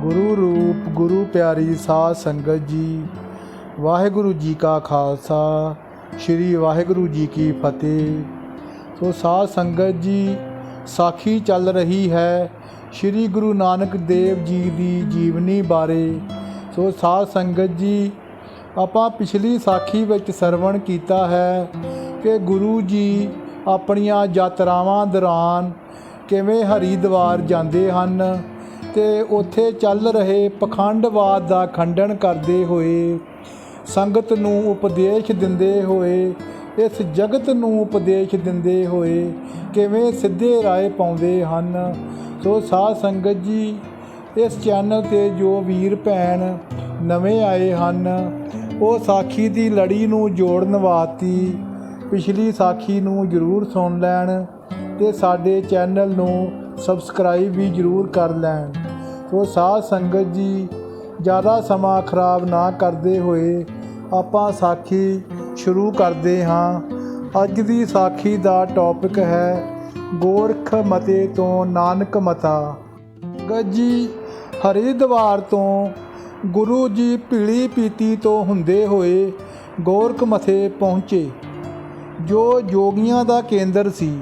ਗੁਰੂ ਰੂਪ ਗੁਰੂ ਪਿਆਰੀ ਸਾਧ ਸੰਗਤ ਜੀ। ਵਾਹਿਗੁਰੂ ਜੀ ਕਾ ਖਾਲਸਾ, ਸ੍ਰੀ ਵਾਹਿਗੁਰੂ ਜੀ ਕੀ ਫਤਿਹ। ਸੋ ਸਾਧ ਸੰਗਤ ਜੀ, ਸਾਖੀ ਚੱਲ ਰਹੀ ਹੈ ਸ੍ਰੀ ਗੁਰੂ ਨਾਨਕ ਦੇਵ ਜੀ ਦੀ ਜੀਵਨੀ ਬਾਰੇ। ਸੋ ਸਾਧ ਸੰਗਤ ਜੀ, ਆਪਾਂ ਪਿਛਲੀ ਸਾਖੀ ਵਿੱਚ ਸਰਵਣ ਕੀਤਾ ਹੈ ਕਿ ਗੁਰੂ ਜੀ ਆਪਣੀਆਂ ਯਾਤਰਾਵਾਂ ਦੌਰਾਨ ਕਿਵੇਂ ਹਰੀਦਵਾਰ ਜਾਂਦੇ ਹਨ ਤੇ ਉੱਥੇ ਚੱਲ ਰਹੇ ਪਖੰਡਵਾਦ ਦਾ ਖੰਡਨ ਕਰਦੇ ਹੋਏ, ਸੰਗਤ ਨੂੰ ਉਪਦੇਸ਼ ਦਿੰਦੇ ਹੋਏ, ਇਸ ਜਗਤ ਨੂੰ ਉਪਦੇਸ਼ ਦਿੰਦੇ ਹੋਏ ਕਿਵੇਂ ਸਿੱਧੇ ਰਾਏ ਪਾਉਂਦੇ ਹਨ? ਸੋ ਸਾਧ ਸੰਗਤ ਜੀ, ਇਸ ਚੈਨਲ ਤੇ ਜੋ ਵੀਰ ਭੈਣ ਨਵੇਂ ਆਏ ਹਨ, ਉਹ ਸਾਖੀ ਦੀ ਲੜੀ ਨੂੰ ਜੋੜਨ ਵਾਸਤੇ ਪਿਛਲੀ ਸਾਖੀ ਨੂੰ ਜ਼ਰੂਰ ਸੁਣ ਲੈਣ ਤੇ ਸਾਡੇ ਚੈਨਲ ਨੂੰ ਸਬਸਕ੍ਰਾਈਬ ਵੀ ਜ਼ਰੂਰ ਕਰ ਲੈਣ। ਸੋ ਸਾਧ ਸੰਗਤ ਜੀ, ਜ਼ਿਆਦਾ ਸਮਾਂ ਖਰਾਬ ਨਾ ਕਰਦੇ ਹੋਏ ਆਪਾਂ ਸਾਖੀ ਸ਼ੁਰੂ ਕਰਦੇ ਹਾਂ। ਅੱਜ ਦੀ ਸਾਖੀ ਦਾ ਟੌਪਿਕ ਹੈ ਗੋਰਖ ਮਤੇ ਤੋਂ ਨਾਨਕ ਮਤਾ। ਗੱਜੀ ਹਰਿਦਵਾਰ ਤੋਂ ਗੁਰੂ ਜੀ ਪੀਲੀ ਪੀਤੀ ਤੋਂ ਹੁੰਦੇ ਹੋਏ ਗੋਰਖ ਮਥੇ ਪਹੁੰਚੇ, ਜੋ ਜੋਗੀਆਂ ਦਾ ਕੇਂਦਰ ਸੀ।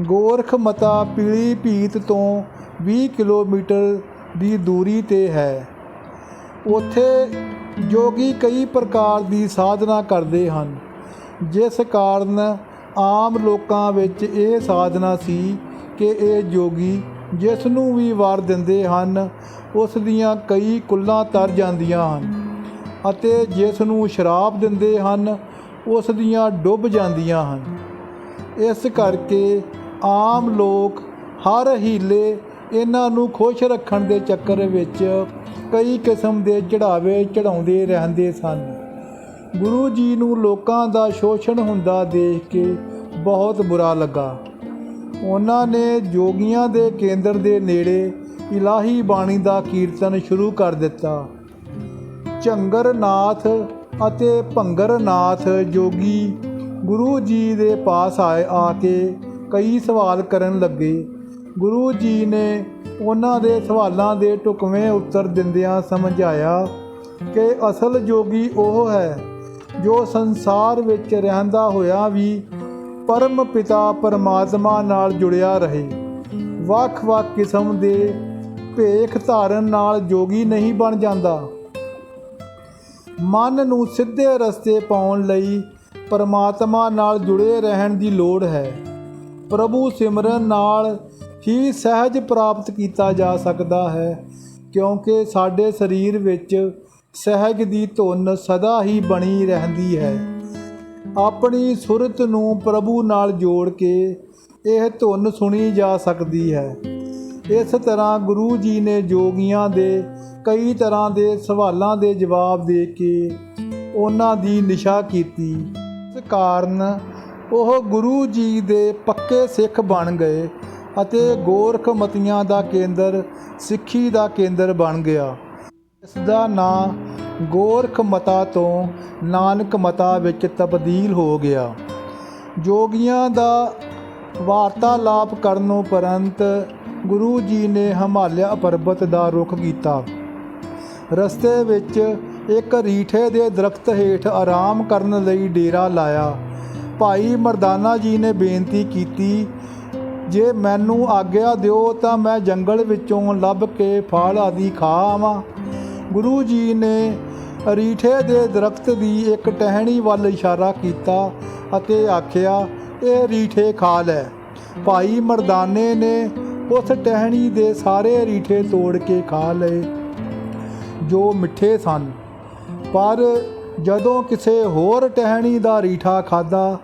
ਗੋਰਖ ਮਤਾ ਪੀਲੀ ਭੀਤ ਤੋਂ 20 ਕਿਲੋਮੀਟਰ ਦੀ ਦੂਰੀ ਤੇ ਹੈ। ਉੱਥੇ ਜੋਗੀ ਕਈ ਪ੍ਰਕਾਰ ਦੀ ਸਾਧਨਾ ਕਰਦੇ ਹਨ। ਜਿਸ ਕਾਰਨ ਆਮ ਲੋਕਾਂ ਵਿੱਚ ਇਹ ਸਾਧਨਾ ਸੀ ਕਿ ਇਹ ਜੋਗੀ ਜਿਸ ਨੂੰ ਵੀ ਵਾਰ ਦਿੰਦੇ ਹਨ, ਉਸ ਦੀਆਂ ਕਈ ਕੁੱਲਾਂ ਤਰ ਜਾਂਦੀਆਂ ਹਨ ਅਤੇ ਜਿਸ ਨੂੰ ਸ਼ਰਾਬ ਦਿੰਦੇ ਹਨ, ਉਸ ਦੀਆਂ ਡੁੱਬ ਜਾਂਦੀਆਂ ਹਨ। ਇਸ ਕਰਕੇ ਆਮ ਲੋਕ ਹਰ ਹੀਲੇ ਇਹਨਾਂ ਨੂੰ ਖੁਸ਼ ਰੱਖਣ ਦੇ ਚੱਕਰ ਵਿੱਚ ਕਈ ਕਿਸਮ ਦੇ ਚੜਾਵੇ ਚੜਾਉਂਦੇ ਰਹਿੰਦੇ ਸਨ। ਗੁਰੂ ਜੀ ਨੂੰ ਲੋਕਾਂ ਦਾ ਸ਼ੋਸ਼ਣ ਹੁੰਦਾ ਦੇਖ ਕੇ ਬਹੁਤ ਬੁਰਾ ਲੱਗਾ। ਉਹਨਾਂ ਨੇ ਜੋਗੀਆਂ ਦੇ ਕੇਂਦਰ ਦੇ ਨੇੜੇ ਇਲਾਹੀ ਬਾਣੀ ਦਾ ਕੀਰਤਨ ਸ਼ੁਰੂ ਕਰ ਦਿੱਤਾ। ਝੰਗਰਨਾਥ ਅਤੇ ਭੰਗਰਨਾਥ ਜੋਗੀ ਗੁਰੂ ਜੀ ਦੇ ਪਾਸ ਆਏ ਆ ਕੇ ਕਈ ਸਵਾਲ ਕਰਨ ਲੱਗੇ। ਗੁਰੂ ਜੀ ਨੇ ਉਹਨਾਂ ਦੇ ਸਵਾਲਾਂ ਦੇ ਟੁਕਵੇਂ ਉੱਤਰ ਦਿੰਦਿਆਂ ਸਮਝਾਇਆ ਕਿ ਅਸਲ ਜੋਗੀ ਉਹ ਹੈ ਜੋ ਸੰਸਾਰ ਵਿੱਚ ਰਹਿੰਦਾ ਹੋਇਆ ਵੀ ਪਰਮ ਪਿਤਾ ਪਰਮਾਤਮਾ ਨਾਲ ਜੁੜਿਆ ਰਹੇ। ਵੱਖ-ਵੱਖ ਕਿਸਮ ਦੇ ਭੇਖ ਧਾਰਨ ਨਾਲ ਜੋਗੀ ਨਹੀਂ ਬਣ ਜਾਂਦਾ। ਮਨ ਨੂੰ ਸਿੱਧੇ ਰਸਤੇ ਪਾਉਣ ਲਈ ਪਰਮਾਤਮਾ ਨਾਲ ਜੁੜੇ ਰਹਿਣ ਦੀ ਲੋੜ ਹੈ। ਪ੍ਰਭੂ ਸਿਮਰਨ ਨਾਲ ਹੀ ਸਹਿਜ ਪ੍ਰਾਪਤ ਕੀਤਾ ਜਾ ਸਕਦਾ ਹੈ, ਕਿਉਂਕਿ ਸਾਡੇ ਸਰੀਰ ਵਿੱਚ ਸਹਿਜ ਦੀ ਧੁਨ ਸਦਾ ਹੀ ਬਣੀ ਰਹਿੰਦੀ ਹੈ। ਆਪਣੀ ਸੁਰਤ ਨੂੰ ਪ੍ਰਭੂ ਨਾਲ ਜੋੜ ਕੇ ਇਹ ਧੁਨ ਸੁਣੀ ਜਾ ਸਕਦੀ ਹੈ। ਇਸ ਤਰ੍ਹਾਂ ਗੁਰੂ ਜੀ ਨੇ ਜੋਗੀਆਂ ਦੇ ਕਈ ਤਰ੍ਹਾਂ ਦੇ ਸਵਾਲਾਂ ਦੇ ਜਵਾਬ ਦੇ ਕੇ ਉਹਨਾਂ ਦੀ ਨਿਸ਼ਾ ਕੀਤੀ। ਇਸ ਕਾਰਨ ਉਹ ਗੁਰੂ ਜੀ ਦੇ ਪੱਕੇ ਸਿੱਖ ਬਣ ਗਏ ਅਤੇ ਗੋਰਖ ਮਤੀਆਂ ਦਾ ਕੇਂਦਰ, ਸਿੱਖੀ ਦਾ ਕੇਂਦਰ ਬਣ ਗਿਆ। ਇਸ ਦਾ ਨਾਂ ਗੋਰਖ ਮਤਾ ਤੋਂ ਨਾਨਕ ਮਤਾ ਵਿੱਚ ਤਬਦੀਲ ਹੋ ਗਿਆ। ਜੋਗੀਆਂ ਦਾ ਵਾਰਤਾਲਾਪ ਕਰਨ ਉਪਰੰਤ ਗੁਰੂ ਜੀ ਨੇ ਹਿਮਾਲਿਆ ਪਰਬਤ ਦਾ ਰੁਖ ਕੀਤਾ। ਰਸਤੇ ਵਿੱਚ ਇੱਕ ਰੀਠੇ ਦੇ ਦਰਖਤ ਹੇਠ ਆਰਾਮ ਕਰਨ ਲਈ ਡੇਰਾ ਲਾਇਆ। ਭਾਈ ਮਰਦਾਨਾ ਜੀ ਨੇ ਬੇਨਤੀ ਕੀਤੀ, ਜੇ ਮੈਨੂੰ ਆਗਿਆ ਦਿਓ ਤਾਂ ਮੈਂ ਜੰਗਲ ਵਿੱਚੋਂ ਲੱਭ ਕੇ ਫਲ ਆਦਿ ਖਾ ਆਵਾਂ ਗੁਰੂ ਜੀ ਨੇ ਰੀਠੇ ਦੇ ਦਰਖਤ ਦੀ ਇੱਕ ਟਹਿਣੀ ਵੱਲ ਇਸ਼ਾਰਾ ਕੀਤਾ ਅਤੇ ਆਖਿਆ, ਇਹ ਰੀਠੇ ਖਾ ਲੈ। ਭਾਈ ਮਰਦਾਨੇ ਨੇ ਉਸ ਟਹਿਣੀ ਦੇ ਸਾਰੇ ਰੀਠੇ ਤੋੜ ਕੇ ਖਾ ਲਏ, ਜੋ ਮਿੱਠੇ ਸਨ। ਪਰ ਜਦੋਂ ਕਿਸੇ ਹੋਰ ਟਹਿਣੀ ਦਾ ਰੀਠਾ ਖਾਦਾ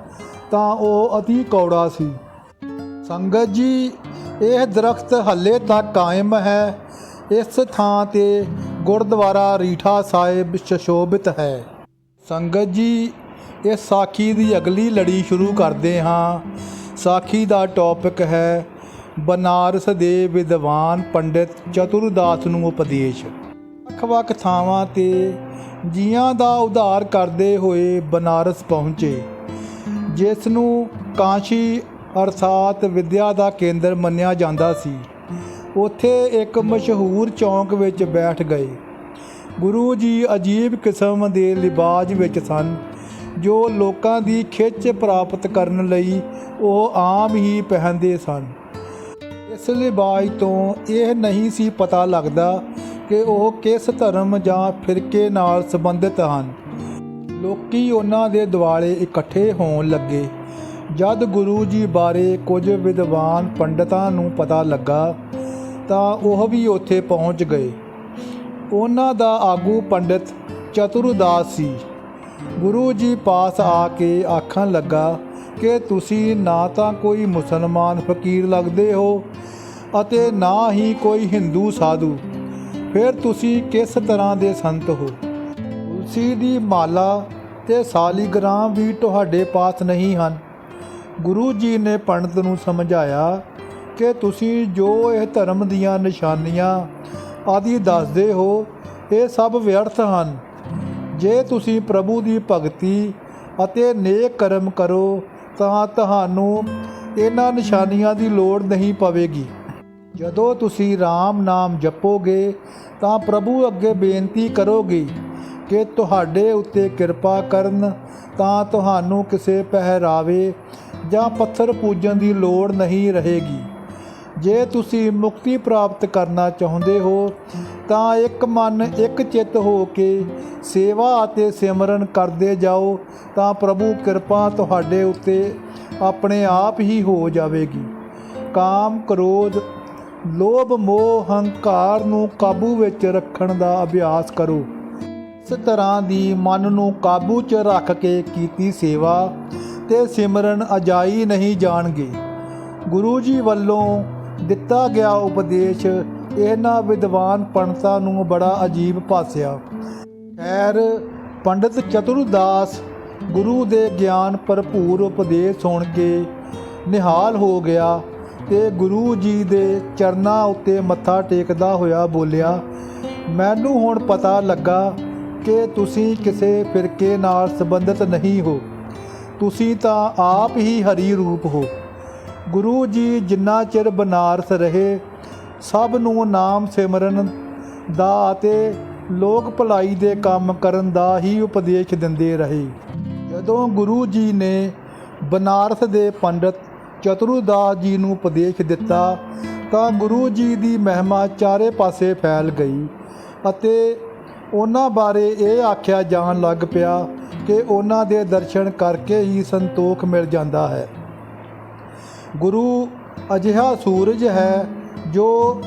ਤਾਂ ਉਹ ਅਤੀ ਕੌੜਾ ਸੀ। ਸੰਗਤ ਜੀ, ਇਹ ਦਰਖਤ ਹੱਲੇ ਤੱਕ ਕਾਇਮ ਹੈ। ਇਸ ਥਾਂ ਤੇ ਗੁਰਦੁਆਰਾ ਰੀਠਾ ਸਾਹਿਬ ਸ਼ਸ਼ੋਭਿਤ ਹੈ। ਸੰਗਤ ਜੀ, ਇਸ ਸਾਖੀ ਦੀ ਅਗਲੀ ਲੜੀ ਸ਼ੁਰੂ ਕਰਦੇ ਹਾਂ। ਸਾਖੀ ਦਾ ਟੌਪਿਕ ਹੈ, ਬਨਾਰਸ ਦੇ ਵਿਦਵਾਨ ਪੰਡਿਤ ਚਤੁਰਦਾਸ ਨੂੰ ਉਪਦੇਸ਼। ਵੱਖ-ਵੱਖ ਥਾਵਾਂ ਤੇ ਜੀਆਂ ਦਾ ਉਧਾਰ ਕਰਦੇ ਹੋਏ ਬਨਾਰਸ ਪਹੁੰਚੇ। ਜਿਸ ਨੂੰ ਕਾਂਸ਼ੀ ਅਰਥਾਤ ਵਿਦਿਆ ਦਾ ਕੇਂਦਰ ਮੰਨਿਆ ਜਾਂਦਾ ਸੀ। ਉੱਥੇ ਇੱਕ ਮਸ਼ਹੂਰ ਚੌਂਕ ਵਿੱਚ ਬੈਠ ਗਏ। ਗੁਰੂ ਜੀ ਅਜੀਬ ਕਿਸਮ ਦੇ ਲਿਬਾਜ ਵਿੱਚ ਸਨ, ਜੋ ਲੋਕਾਂ ਦੀ ਖਿੱਚ ਪ੍ਰਾਪਤ ਕਰਨ ਲਈ ਉਹ ਆਮ ਹੀ ਪਹਿਨਦੇ ਸਨ। ਇਸ ਲਿਬਾਜ ਤੋਂ ਇਹ ਨਹੀਂ ਸੀ ਪਤਾ ਲੱਗਦਾ ਕਿ ਉਹ ਕਿਸ ਧਰਮ ਜਾਂ ਫਿਰਕੇ ਨਾਲ ਸੰਬੰਧਿਤ ਹਨ। ਲੋਕੀ ਉਹਨਾਂ ਦੇ ਦੁਆਲੇ ਇਕੱਠੇ ਹੋਣ ਲੱਗੇ। ਜਦ ਗੁਰੂ ਜੀ ਬਾਰੇ ਕੁਝ ਵਿਦਵਾਨ ਪੰਡਤਾਂ ਨੂੰ ਪਤਾ ਲੱਗਾ, ਤਾਂ ਉਹ ਵੀ ਉੱਥੇ ਪਹੁੰਚ ਗਏ। ਉਹਨਾਂ ਦਾ ਆਗੂ ਪੰਡਿਤ ਚਤੁਰਦਾਸ ਸੀ। ਗੁਰੂ ਜੀ ਪਾਸ ਆ ਕੇ ਆਖਣ ਲੱਗਾ ਕਿ ਤੁਸੀਂ ਨਾ ਤਾਂ ਕੋਈ ਮੁਸਲਮਾਨ ਫਕੀਰ ਲੱਗਦੇ ਹੋ ਅਤੇ ਨਾ ਹੀ ਕੋਈ ਹਿੰਦੂ ਸਾਧੂ। ਫਿਰ ਤੁਸੀਂ ਕਿਸ ਤਰ੍ਹਾਂ ਦੇ ਸੰਤ ਹੋ? ਤੁਲਸੀ ਦੀ ਮਾਲਾ ਤੇ ਸਾਲੀਗ੍ਰਾਮ ਵੀ ਤੁਹਾਡੇ ਪਾਸ ਨਹੀਂ ਹਨ। ਗੁਰੂ ਜੀ ਨੇ ਪੰਡਤ ਨੂੰ ਸਮਝਾਇਆ ਕਿ ਤੁਸੀਂ ਜੋ ਇਹ ਧਰਮ ਦੀਆਂ ਨਿਸ਼ਾਨੀਆਂ ਆਦਿ ਦੱਸਦੇ ਹੋ, ਇਹ ਸਭ ਵਿਅਰਥ ਹਨ। ਜੇ ਤੁਸੀਂ ਪ੍ਰਭੂ ਦੀ ਭਗਤੀ ਅਤੇ ਨੇਕ ਕਰਮ ਕਰੋ, ਤਾਂ ਤੁਹਾਨੂੰ ਇਹਨਾਂ ਨਿਸ਼ਾਨੀਆਂ ਦੀ ਲੋੜ ਨਹੀਂ ਪਵੇਗੀ। ਜਦੋਂ ਤੁਸੀਂ RAM ਨਾਮ ਜਪੋਗੇ, ਤਾਂ ਪ੍ਰਭੂ ਅੱਗੇ ਬੇਨਤੀ ਕਰੋਗੇ ਕਿ ਤੁਹਾਡੇ ਉੱਤੇ ਕਿਰਪਾ ਕਰਨ ਤਾਂ ਤੁਹਾਨੂੰ ਕਿਸੇ ਪਹਿਰਾਵੇ ਜਾਂ ਪੱਥਰ ਪੂਜਣ ਦੀ ਲੋੜ ਨਹੀਂ ਰਹੇਗੀ। ਜੇ ਤੁਸੀਂ ਮੁਕਤੀ ਪ੍ਰਾਪਤ ਕਰਨਾ ਚਾਹੁੰਦੇ ਹੋ, ਤਾਂ ਇੱਕ ਮਨ ਇੱਕ ਚਿੱਤ ਹੋ ਕੇ ਸੇਵਾ ਅਤੇ ਸਿਮਰਨ ਕਰਦੇ ਜਾਓ ਤਾਂ ਪ੍ਰਭੂ ਕਿਰਪਾ ਤੁਹਾਡੇ ਉੱਤੇ ਆਪਣੇ ਆਪ ਹੀ ਹੋ ਜਾਵੇਗੀ। ਕਾਮ, ਕ੍ਰੋਧ, ਲੋਭ, ਮੋਹ, ਹੰਕਾਰ ਨੂੰ ਕਾਬੂ ਵਿੱਚ ਰੱਖਣ ਦਾ ਅਭਿਆਸ ਕਰੋ। ਇਸ ਤਰ੍ਹਾਂ ਦੀ ਮਨ ਨੂੰ ਕਾਬੂ 'ਚ ਰੱਖ ਕੇ ਕੀਤੀ ਸੇਵਾ ਤੇ ਸਿਮਰਨ ਅਜਾਈ ਨਹੀਂ ਜਾਣਗੇ। ਗੁਰੂ ਜੀ ਵੱਲੋਂ ਦਿੱਤਾ ਗਿਆ ਉਪਦੇਸ਼ ਇਹਨਾਂ ਵਿਦਵਾਨ ਪੰਡਤਾਂ ਨੂੰ ਬੜਾ ਅਜੀਬ ਭਾਸਿਆ। ਖੈਰ, ਪੰਡਿਤ ਚਤੁਰਦਾਸ ਗੁਰੂ ਦੇ ਗਿਆਨ ਭਰਪੂਰ ਉਪਦੇਸ਼ ਸੁਣ ਕੇ ਨਿਹਾਲ ਹੋ ਗਿਆ ਤੇ ਗੁਰੂ ਜੀ ਦੇ ਚਰਨਾਂ ਉੱਤੇ ਮੱਥਾ ਟੇਕਦਾ ਹੋਇਆ ਬੋਲਿਆ, ਮੈਨੂੰ ਹੁਣ ਪਤਾ ਲੱਗਾ ਕਿ ਤੁਸੀਂ ਕਿਸੇ ਫਿਰਕੇ ਨਾਲ ਸੰਬੰਧਿਤ ਨਹੀਂ ਹੋ। ਤੁਸੀਂ ਤਾਂ ਆਪ ਹੀ ਹਰੀ ਰੂਪ ਹੋ। ਗੁਰੂ ਜੀ ਜਿੰਨਾ ਚਿਰ ਬਨਾਰਸ ਰਹੇ, ਸਭ ਨੂੰ ਨਾਮ ਸਿਮਰਨ ਦਾ ਅਤੇ ਲੋਕ ਭਲਾਈ ਦੇ ਕੰਮ ਕਰਨ ਦਾ ਹੀ ਉਪਦੇਸ਼ ਦਿੰਦੇ ਰਹੇ। ਜਦੋਂ ਗੁਰੂ ਜੀ ਨੇ ਬਨਾਰਸ ਦੇ ਪੰਡਤ ਚਤੁਰਦਾਸ ਜੀ ਨੂੰ ਉਪਦੇਸ਼ ਦਿੱਤਾ, ਤਾਂ ਗੁਰੂ ਜੀ ਦੀ ਮਹਿਮਾ ਚਾਰੇ ਪਾਸੇ ਫੈਲ ਗਈ ਅਤੇ ਉਹਨਾਂ ਬਾਰੇ ਇਹ ਆਖਿਆ ਜਾਣ ਲੱਗ ਪਿਆ ਕਿ ਉਹਨਾਂ ਦੇ ਦਰਸ਼ਨ ਕਰਕੇ ਹੀ ਸੰਤੋਖ ਮਿਲ ਜਾਂਦਾ ਹੈ। ਗੁਰੂ ਅਜਿਹਾ ਸੂਰਜ ਹੈ ਜੋ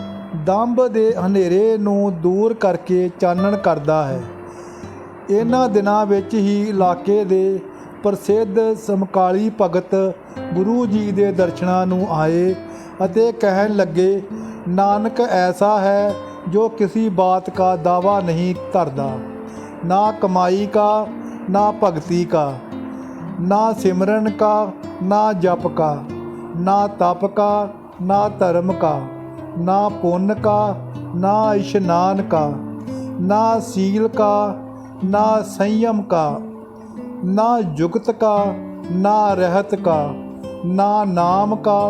ਦੰਬ ਦੇ ਹਨੇਰੇ ਨੂੰ ਦੂਰ ਕਰਕੇ ਚਾਨਣ ਕਰਦਾ ਹੈ। ਇਹਨਾਂ ਦਿਨਾਂ ਵਿੱਚ ਹੀ ਇਲਾਕੇ ਦੇ ਪ੍ਰਸਿੱਧ ਸਮਕਾਲੀ ਭਗਤ ਗੁਰੂ ਜੀ ਦੇ ਦਰਸ਼ਨਾਂ ਨੂੰ ਆਏ ਅਤੇ ਕਹਿਣ ਲੱਗੇ, ਨਾਨਕ, ਐਸਾ ਹੈ जो किसी बात का दावा नहीं करता ना कमाई का ना भगती का ना सिमरन का ना जप का ना तप का ना धर्म का ना पुन का ना इश्नान का ना सील का ना संयम का ना जुगत का ना रहत का ना नाम का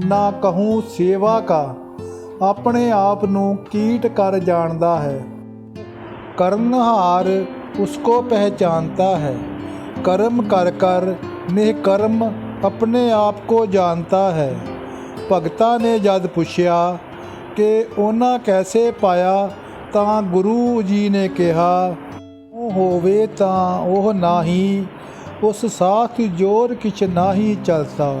ना कहूँ सेवा का ਆਪਣੇ ਆਪ ਨੂੰ ਕੀਟ ਕਰ ਜਾਣਦਾ ਹੈ ਕਰਨਹਾਰ ਉਸਕੋ ਪਹਿਚਾਨਤਾ ਹੈ कर्म कर कर ਨਿਹਕਰਮ ਆਪਣੇ ਆਪ ਕੋ ਜਾਣਤਾ ਹੈ ਭਗਤਾਂ ਨੇ ਜਦ ਪੁੱਛਿਆ ਕਿ ਉਹਨਾਂ ਕੈਸੇ ਪਾਇਆ ਤਾਂ ਗੁਰੂ ਜੀ ਨੇ ਕਿਹਾ ਉਹ ਹੋਵੇ ਤਾਂ ਉਹ ਨਾਹੀ ਉਸ ਸਾਥ ਜੋਰ ਕਿਛ ਨਾਹੀ ਚਲਦਾ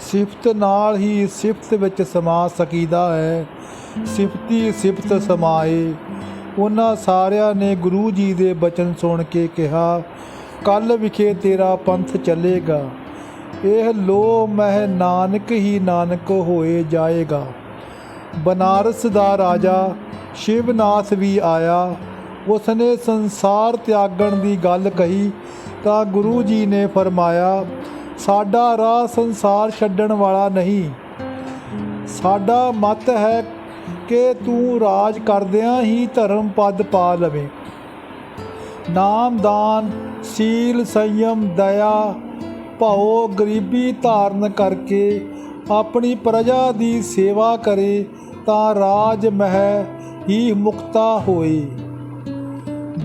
ਸਿਫਤ ਨਾਲ ਹੀ ਸਿਫਤ ਵਿੱਚ ਸਮਾ ਸਕੀਦਾ ਹੈ। ਸਿਫਤੀ ਸਿਫਤ ਸਮਾਏ। ਉਹਨਾਂ ਸਾਰਿਆਂ ਨੇ ਗੁਰੂ ਜੀ ਦੇ ਬਚਨ ਸੁਣ ਕੇ ਕਿਹਾ ਕੱਲ ਵਿਖੇ ਤੇਰਾ ਪੰਥ ਚੱਲੇਗਾ। ਇਹ ਲੋ ਮਹਿ ਨਾਨਕ ਹੀ ਨਾਨਕ ਹੋਏ ਜਾਏਗਾ। ਬਨਾਰਸ ਦਾ ਰਾਜਾ ਸ਼ਿਵਨਾਥ ਵੀ ਆਇਆ। ਉਸਨੇ ਸੰਸਾਰ ਤਿਆਗਣ ਦੀ ਗੱਲ ਕਹੀ ਤਾਂ ਗੁਰੂ ਜੀ ਨੇ ਫਰਮਾਇਆ ਸਾਡਾ ਰਾਹ ਸੰਸਾਰ ਛੱਡਣ ਵਾਲਾ ਨਹੀਂ। ਸਾਡਾ ਮਤ ਹੈ ਕਿ ਤੂੰ ਰਾਜ ਕਰਦਿਆਂ ਹੀ ਧਰਮ ਪਦ ਪਾ ਲਵੇਂ। ਨਾਮ ਦਾਨ, ਸੀਲ, ਸੰਯਮ, ਦਇਆ, ਭਉ, ਗਰੀਬੀ ਧਾਰਨ ਕਰਕੇ ਆਪਣੀ ਪ੍ਰਜਾ ਦੀ ਸੇਵਾ ਕਰੇ ਤਾਂ ਰਾਜ ਮਹਿ ਹੀ ਮੁਕਤਾ ਹੋਏ।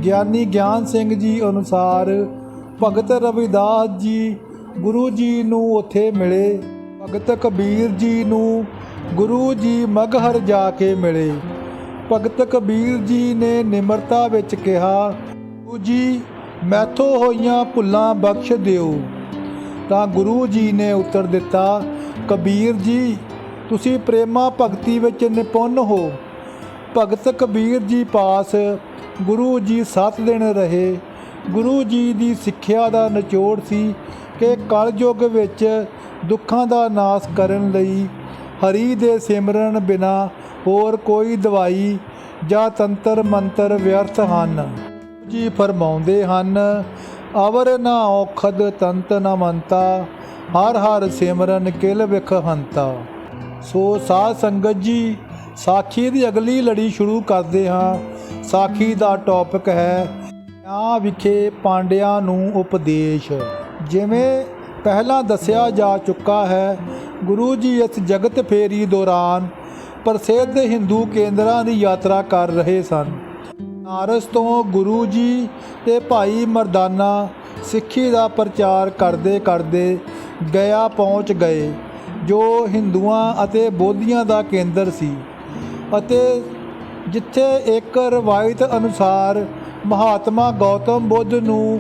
ਗਿਆਨੀ ਗਿਆਨ ਸਿੰਘ ਜੀ ਅਨੁਸਾਰ ਭਗਤ ਰਵਿਦਾਸ ਜੀ ਗੁਰੂ ਜੀ ਨੂੰ ਉੱਥੇ ਮਿਲੇ। ਭਗਤ ਕਬੀਰ ਜੀ ਨੂੰ ਗੁਰੂ ਜੀ ਮਗਹਰ ਜਾ ਕੇ ਮਿਲੇ। ਭਗਤ ਕਬੀਰ ਜੀ ਨੇ ਨਿਮਰਤਾ ਵਿੱਚ ਕਿਹਾ, ਗੁਰੂ ਜੀ, ਮੈਥੋਂ ਹੋਈਆਂ ਭੁੱਲਾਂ ਬਖਸ਼ ਦਿਓ। ਤਾਂ ਗੁਰੂ ਜੀ ਨੇ ਉੱਤਰ ਦਿੱਤਾ, ਕਬੀਰ ਜੀ, ਤੁਸੀਂ ਪ੍ਰੇਮਾ ਭਗਤੀ ਵਿੱਚ ਨਿਪੁੰਨ ਹੋ। ਭਗਤ ਕਬੀਰ ਜੀ ਪਾਸ ਗੁਰੂ ਜੀ 7 ਦਿਨ ਰਹੇ। ਗੁਰੂ ਜੀ ਦੀ ਸਿੱਖਿਆ ਦਾ ਨਿਚੋੜ ਸੀ। ਕਿ ਕਲਯੁਗ ਵਿੱਚ ਦੁੱਖਾਂ ਦਾ ਨਾਸ਼ ਕਰਨ ਲਈ ਹਰੀ ਦੇ ਸਿਮਰਨ ਬਿਨਾ ਹੋਰ ਕੋਈ ਦਵਾਈ ਜਾਂ ਤੰਤਰ ਮੰਤਰ ਵਿਅਰਥ ਹਨ। ਜੀ ਫਰਮਾਉਂਦੇ ਹਨ, ਅਵਰ ਨਾ ਔਖਦ ਤੰਤ ਨਾ ਮੰਤਾ, ਹਰ ਹਰ ਸਿਮਰਨ ਕਿਲ ਵਿਖ ਹੰਤਾ। ਸੋ ਸਾਧ ਸੰਗਤ ਜੀ, ਸਾਖੀ ਦੀ ਅਗਲੀ ਲੜੀ ਸ਼ੁਰੂ ਕਰਦੇ ਹਾਂ। ਸਾਖੀ ਦਾ ਟੌਪਿਕ ਹੈ ਆ ਵਿਖੇ ਪਾਂਡਿਆਂ ਨੂੰ ਉਪਦੇਸ਼। ਜਿਵੇਂ ਪਹਿਲਾਂ ਦੱਸਿਆ ਜਾ ਚੁੱਕਾ ਹੈ, ਗੁਰੂ ਜੀ ਇਸ ਜਗਤ ਫੇਰੀ ਦੌਰਾਨ ਪ੍ਰਸਿੱਧ ਹਿੰਦੂ ਕੇਂਦਰਾਂ ਦੀ ਯਾਤਰਾ ਕਰ ਰਹੇ ਸਨ। ਨਾਰਸ ਤੋਂ ਗੁਰੂ ਜੀ ਤੇ ਭਾਈ ਮਰਦਾਨਾ ਸਿੱਖੀ ਦਾ ਪ੍ਰਚਾਰ ਕਰਦੇ ਕਰਦੇ ਗਿਆ ਪਹੁੰਚ ਗਏ, ਜੋ ਹਿੰਦੂਆਂ ਅਤੇ ਬੋਧੀਆਂ ਦਾ ਕੇਂਦਰ ਸੀ ਅਤੇ ਜਿੱਥੇ ਇੱਕ ਰਵਾਇਤ ਅਨੁਸਾਰ ਮਹਾਤਮਾ ਗੌਤਮ ਬੁੱਧ ਨੂੰ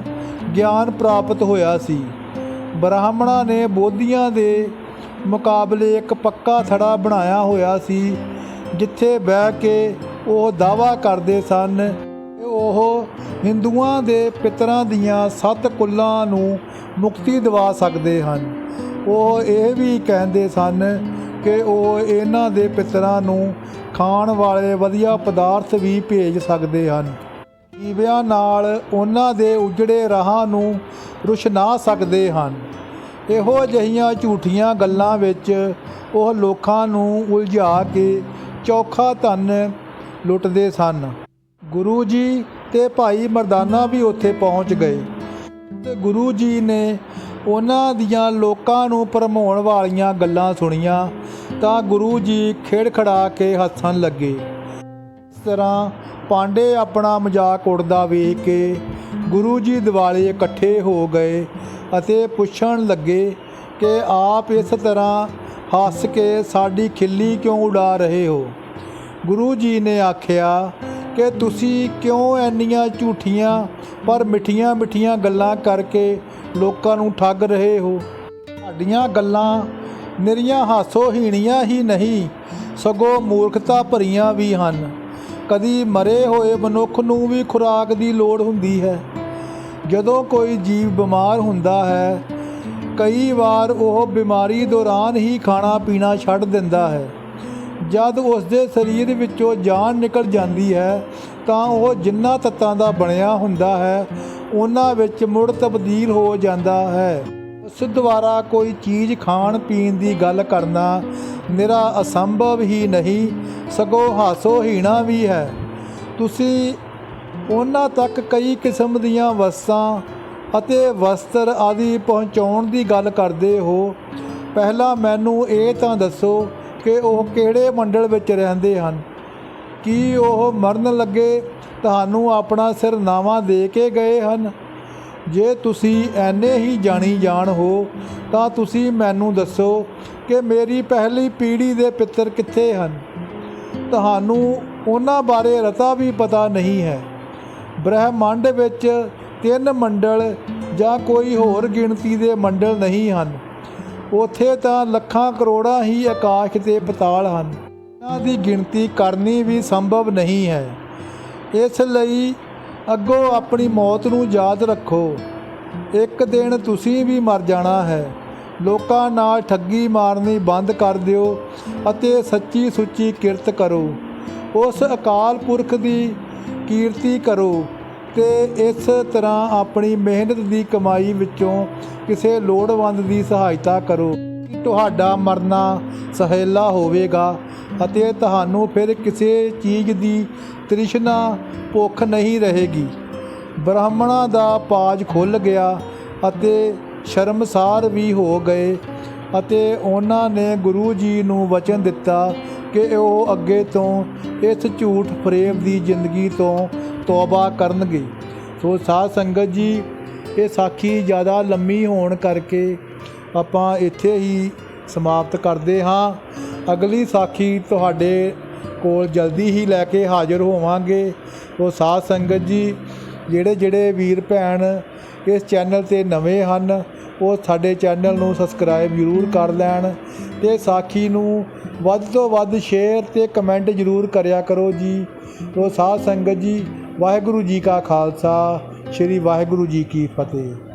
ਗਿਆਨ ਪ੍ਰਾਪਤ ਹੋਇਆ ਸੀ। ਬ੍ਰਾਹਮਣਾਂ ਨੇ ਬੋਧੀਆਂ ਦੇ ਮੁਕਾਬਲੇ ਇੱਕ ਪੱਕਾ ਥੜਾ ਬਣਾਇਆ ਹੋਇਆ ਸੀ, ਜਿੱਥੇ ਬਹਿ ਕੇ ਉਹ ਦਾਵਾ ਕਰਦੇ ਸਨ ਕਿ ਉਹ ਹਿੰਦੂਆਂ ਦੇ ਪਿਤਰਾਂ ਦੀਆਂ ਸੱਤ ਕੁੱਲਾਂ ਨੂੰ ਮੁਕਤੀ ਦਿਵਾ ਸਕਦੇ ਹਨ। ਉਹ ਇਹ ਵੀ ਕਹਿੰਦੇ ਸਨ ਕਿ ਉਹ ਇਹਨਾਂ ਦੇ ਪਿਤਰਾਂ ਨੂੰ ਖਾਣ ਵਾਲੇ ਵਧੀਆ ਪਦਾਰਥ ਵੀ ਭੇਜ ਸਕਦੇ ਹਨ। ਦੀਵਿਆਂ ਨਾਲ ਉਹਨਾਂ ਦੇ ਉਜੜੇ ਰਾਹਾਂ ਨੂੰ ਰੁਸ਼ਨਾ ਸਕਦੇ ਹਨ। ਇਹੋ ਜਿਹੀਆਂ ਝੂਠੀਆਂ ਗੱਲਾਂ ਵਿੱਚ ਉਹ ਲੋਕਾਂ ਨੂੰ ਉਲਝਾ ਕੇ ਚੌਖਾ ਧਨ ਲੁੱਟਦੇ ਸਨ। ਗੁਰੂ ਜੀ ਤੇ ਭਾਈ ਮਰਦਾਨਾ ਵੀ ਉੱਥੇ ਪਹੁੰਚ ਗਏ। ਤੇ ਗੁਰੂ ਜੀ ਨੇ ਉਹਨਾਂ ਦੀਆਂ ਲੋਕਾਂ ਨੂੰ ਭਰਮਾਉਣ ਵਾਲੀਆਂ ਗੱਲਾਂ ਸੁਣੀਆਂ ਤਾਂ ਗੁਰੂ ਜੀ ਖੇੜਖੜਾ ਕੇ ਹੱਸਣ ਲੱਗੇ। ਇਸ ਤਰ੍ਹਾਂ ਪਾਂਡੇ ਆਪਣਾ ਮਜ਼ਾਕ ਉਡਦਾ ਵੇਖ ਕੇ ਗੁਰੂ ਜੀ ਦਿਵਾਲੇ ਇਕੱਠੇ ਹੋ ਗਏ ਅਤੇ ਪੁੱਛਣ ਲੱਗੇ ਕਿ ਆਪ ਇਸ ਤਰ੍ਹਾਂ ਹੱਸ ਕੇ ਸਾਡੀ ਖਿੱਲੀ ਕਿਉਂ ਉਡਾ ਰਹੇ ਹੋ? ਗੁਰੂ ਜੀ ਨੇ ਆਖਿਆ ਕਿ ਤੁਸੀਂ ਕਿਉਂ ਇੰਨੀਆਂ ਝੂਠੀਆਂ ਪਰ ਮਿੱਠੀਆਂ ਮਿੱਠੀਆਂ ਗੱਲਾਂ ਕਰਕੇ ਲੋਕਾਂ ਨੂੰ ਠੱਗ ਰਹੇ ਹੋ? ਤੁਹਾਡੀਆਂ ਗੱਲਾਂ ਨਿਰੀਆਂ ਹਾਸੋਹੀਣੀਆਂ ਹੀ ਨਹੀਂ, ਸਗੋਂ ਮੂਰਖਤਾ ਭਰੀਆਂ ਵੀ ਹਨ। ਕਦੀ ਮਰੇ ਹੋਏ ਮਨੁੱਖ ਨੂੰ ਵੀ ਖੁਰਾਕ ਦੀ ਲੋੜ ਹੁੰਦੀ ਹੈ। ਜਦੋਂ ਕੋਈ ਜੀਵ ਬਿਮਾਰ ਹੁੰਦਾ ਹੈ, ਕਈ ਵਾਰ ਉਹ ਬਿਮਾਰੀ ਦੌਰਾਨ ਹੀ ਖਾਣਾ ਪੀਣਾ ਛੱਡ ਦਿੰਦਾ ਹੈ। ਜਦ ਉਸ ਦੇ ਸਰੀਰ ਵਿੱਚੋਂ ਜਾਨ ਨਿਕਲ ਜਾਂਦੀ ਹੈ, ਤਾਂ ਉਹ ਜਿੰਨਾ ਤੱਤਾਂ ਦਾ ਬਣਿਆ ਹੁੰਦਾ ਹੈ, ਉਹਨਾਂ ਵਿੱਚ ਮੁੜ ਤਬਦੀਲ ਹੋ ਜਾਂਦਾ ਹੈ। ਉਸ ਦੁਆਰਾ ਕੋਈ ਚੀਜ਼ ਖਾਣ ਪੀਣ ਦੀ ਗੱਲ ਕਰਨਾ ਨਿਰਾ ਅਸੰਭਵ ਹੀ ਨਹੀਂ, ਸਗੋਂ ਹਾਸੋਹੀਣਾ ਵੀ ਹੈ। ਤੁਸੀਂ ਉਹਨਾਂ ਤੱਕ ਕਈ ਕਿਸਮ ਦੀਆਂ ਵਸਤਾਂ ਅਤੇ ਵਸਤਰ ਆਦਿ ਪਹੁੰਚਾਉਣ ਦੀ ਗੱਲ ਕਰਦੇ ਹੋ। ਪਹਿਲਾਂ ਮੈਨੂੰ ਇਹ ਤਾਂ ਦੱਸੋ ਕਿ ਉਹ ਕਿਹੜੇ ਮੰਡਲ ਵਿੱਚ ਰਹਿੰਦੇ ਹਨ? ਕੀ ਉਹ ਮਰਨ ਲੱਗੇ, ਤੁਹਾਨੂੰ ਆਪਣਾ ਸਿਰਨਾਵਾ ਦੇ ਕੇ ਗਏ ਹਨ? ਜੇ ਤੁਸੀਂ ਐਨੇ ਹੀ ਜਾਣੀ ਜਾਣ ਹੋ, ਤਾਂ ਤੁਸੀਂ ਮੈਨੂੰ ਦੱਸੋ ਕਿ ਮੇਰੀ ਪਹਿਲੀ ਪੀੜ੍ਹੀ ਦੇ ਪਿੱਤਰ ਕਿੱਥੇ ਹਨ? ਤੁਹਾਨੂੰ ਉਹਨਾਂ ਬਾਰੇ ਰਤਾ ਵੀ ਪਤਾ ਨਹੀਂ ਹੈ। ਬ੍ਰਹਿਮੰਡ ਵਿੱਚ ਤਿੰਨ ਮੰਡਲ ਜਾਂ ਕੋਈ ਹੋਰ ਗਿਣਤੀ ਦੇ ਮੰਡਲ ਨਹੀਂ ਹਨ। ਉਥੇ ਤਾਂ ਲੱਖਾਂ ਕਰੋੜਾਂ ਹੀ ਆਕਾਸ਼ ਤੇ ਪਤਾਲ ਹਨ। ਇਹਨਾਂ ਦੀ ਗਿਣਤੀ ਕਰਨੀ ਵੀ ਸੰਭਵ ਨਹੀਂ ਹੈ। ਇਸ ਲਈ ਅੱਗੋਂ ਆਪਣੀ ਮੌਤ ਨੂੰ ਯਾਦ ਰੱਖੋ। ਇੱਕ ਦਿਨ ਤੁਸੀਂ ਵੀ ਮਰ ਜਾਣਾ ਹੈ। ਲੋਕਾਂ ਨਾਲ ਠੱਗੀ ਮਾਰਨੀ ਬੰਦ ਕਰ ਦਿਓ ਅਤੇ ਸੱਚੀ ਸੁੱਚੀ ਕਿਰਤ ਕਰੋ। ਉਸ ਅਕਾਲ ਪੁਰਖ ਦੀ ਕੀਰਤੀ ਕਰੋ ਤੇ ਇਸ ਤਰ੍ਹਾਂ ਆਪਣੀ ਮਿਹਨਤ ਦੀ ਕਮਾਈ ਵਿੱਚੋਂ ਕਿਸੇ ਲੋੜਵੰਦ ਦੀ ਸਹਾਇਤਾ ਕਰੋ। ਤੁਹਾਡਾ ਮਰਨਾ ਸਹੇਲਾ ਹੋਵੇਗਾ ਅਤੇ ਤੁਹਾਨੂੰ ਫਿਰ ਕਿਸੇ ਚੀਜ਼ ਦੀ ਤ੍ਰਿਸ਼ਨਾ ਭੁੱਖ ਨਹੀਂ ਰਹੇਗੀ। ਬ੍ਰਾਹਮਣਾਂ ਦਾ ਪਾਜ ਖੁੱਲ ਗਿਆ ਅਤੇ ਸ਼ਰਮਸਾਰ ਵੀ ਹੋ ਗਏ ਅਤੇ ਉਹਨਾਂ ਨੇ ਗੁਰੂ ਜੀ ਨੂੰ ਵਚਨ ਦਿੱਤਾ ਕਿ ਉਹ ਅੱਗੇ ਤੋਂ ਇਸ ਝੂਠ ਫਰੇਬ ਦੀ ਜ਼ਿੰਦਗੀ ਤੋਂ ਤੌਬਾ ਕਰਨਗੇ। ਸੋ ਸਾਧ ਸੰਗਤ ਜੀ, ਇਹ ਸਾਖੀ ਜ਼ਿਆਦਾ ਲੰਮੀ ਹੋਣ ਕਰਕੇ ਆਪਾਂ ਇੱਥੇ ਹੀ ਸਮਾਪਤ ਕਰਦੇ ਹਾਂ। ਅਗਲੀ ਸਾਖੀ ਤੁਹਾਡੇ ਕੋਲ ਜਲਦੀ ਹੀ ਲੈ ਕੇ ਹਾਜ਼ਰ ਹੋਵਾਂਗੇ। ਉਹ ਸਾਧ ਸੰਗਤ ਜੀ, ਜਿਹੜੇ ਜਿਹੜੇ ਵੀਰ ਭੈਣ ਇਸ ਚੈਨਲ ਤੇ ਨਵੇਂ ਹਨ, ਉਹ ਸਾਡੇ ਚੈਨਲ ਨੂੰ ਸਬਸਕ੍ਰਾਈਬ ਜ਼ਰੂਰ ਕਰ ਲੈਣ ਤੇ ਸਾਖੀ ਨੂੰ ਵੱਧ ਤੋਂ ਵੱਧ ਸ਼ੇਅਰ ਤੇ ਕਮੈਂਟ ਜ਼ਰੂਰ ਕਰਿਆ ਕਰੋ ਜੀ। ਉਹ ਸਾਧ ਸੰਗਤ ਜੀ, ਵਾਹਿਗੁਰੂ ਜੀ ਕਾ ਖਾਲਸਾ, ਸ੍ਰੀ ਵਾਹਿਗੁਰੂ ਜੀ ਕੀ ਫਤਿਹ।